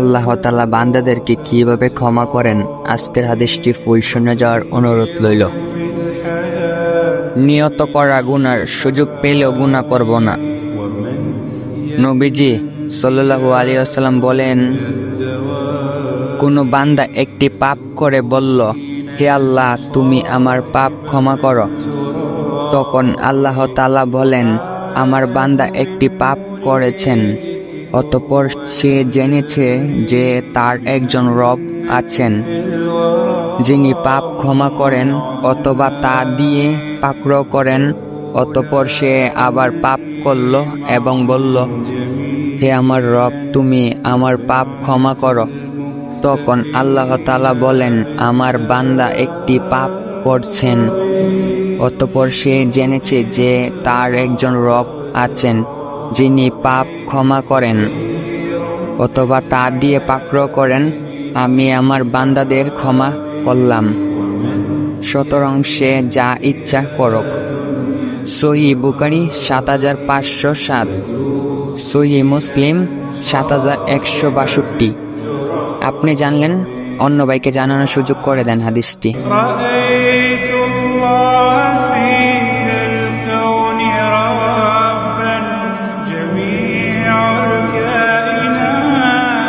আল্লাহ তালা বান্দাদেরকে কীভাবে ক্ষমা করেন? আজকের হাদিসটি ফুল শুনে যাওয়ার অনুরোধ লইল নিয়ত করা গুনার সুযোগ পেলেও গুণা করব না। নবীজি সাল্লাল্লাহু আলী আসাল্লাম বলেন, কোনো বান্দা একটি পাপ করে বলল, হে আল্লাহ, তুমি আমার পাপ ক্ষমা করো। তখন আল্লাহ তালা বলেন, আমার বান্দা একটি পাপ করেছেন। অতপর সে জেনেছে যে তার একজন রব আছেন, যিনি পাপ ক্ষমা করেন অথবা তা দিয়ে পাকড় করেন। অতপর সে আবার পাপ করল এবং বলল, হে আমার রব, তুমি আমার পাপ ক্ষমা করো। তখন আল্লাহ তালা বলেন, আমার বান্দা একটি পাপ করছেন। অতপর সে জেনেছে যে তার একজন রব আছেন। যিনি পাপ ক্ষমা করেন অথবা তা দিয়ে পাকড় করেন, আমি আমার বান্দাদের ক্ষমা করলাম। সতরং সে যা ইচ্ছা করক। সহি বুকারি সাত হাজার পাঁচশো সাত, সহি মুসলিম সাত হাজার একশো বাষট্টি। আপনি জানলেন, অন্য ভাইকে জানানোর সুযোগ করে দেন হাদিসটি।